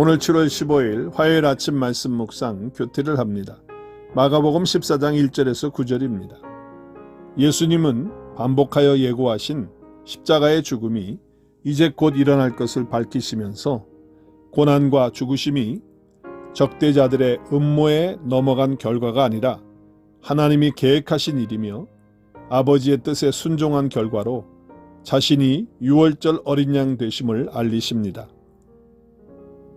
오늘 7월 15일 화요일 아침 말씀 묵상 교태를 합니다. 마가복음 14장 1절에서 9절입니다. 예수님은 반복하여 예고하신 십자가의 죽음이 이제 곧 일어날 것을 밝히시면서 고난과 죽으심이 적대자들의 음모에 넘어간 결과가 아니라 하나님이 계획하신 일이며 아버지의 뜻에 순종한 결과로 자신이 유월절 어린 양 되심을 알리십니다.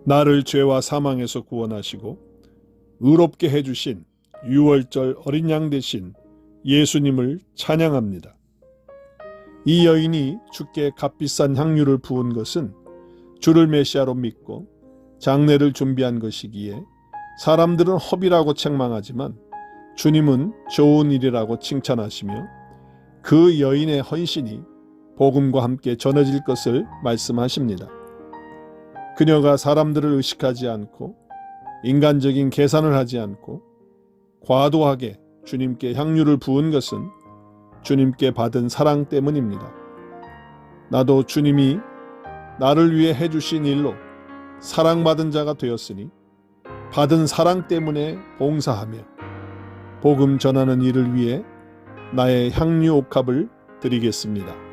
나를 죄와 사망에서 구원하시고 의롭게 해주신 유월절 어린 양 대신 예수님을 찬양합니다. 이 여인이 주께 값비싼 향유를 부은 것은 주를 메시아로 믿고 장례를 준비한 것이기에 사람들은 허비라고 책망하지만 주님은 좋은 일이라고 칭찬하시며 그 여인의 헌신이 복음과 함께 전해질 것을 말씀하십니다. 그녀가 사람들을 의식하지 않고 인간적인 계산을 하지 않고 과도하게 주님께 향유를 부은 것은 주님께 받은 사랑 때문입니다. 나도 주님이 나를 위해 해주신 일로 사랑받은 자가 되었으니 받은 사랑 때문에 봉사하며 복음 전하는 일을 위해 나의 향유 옥합을 드리겠습니다.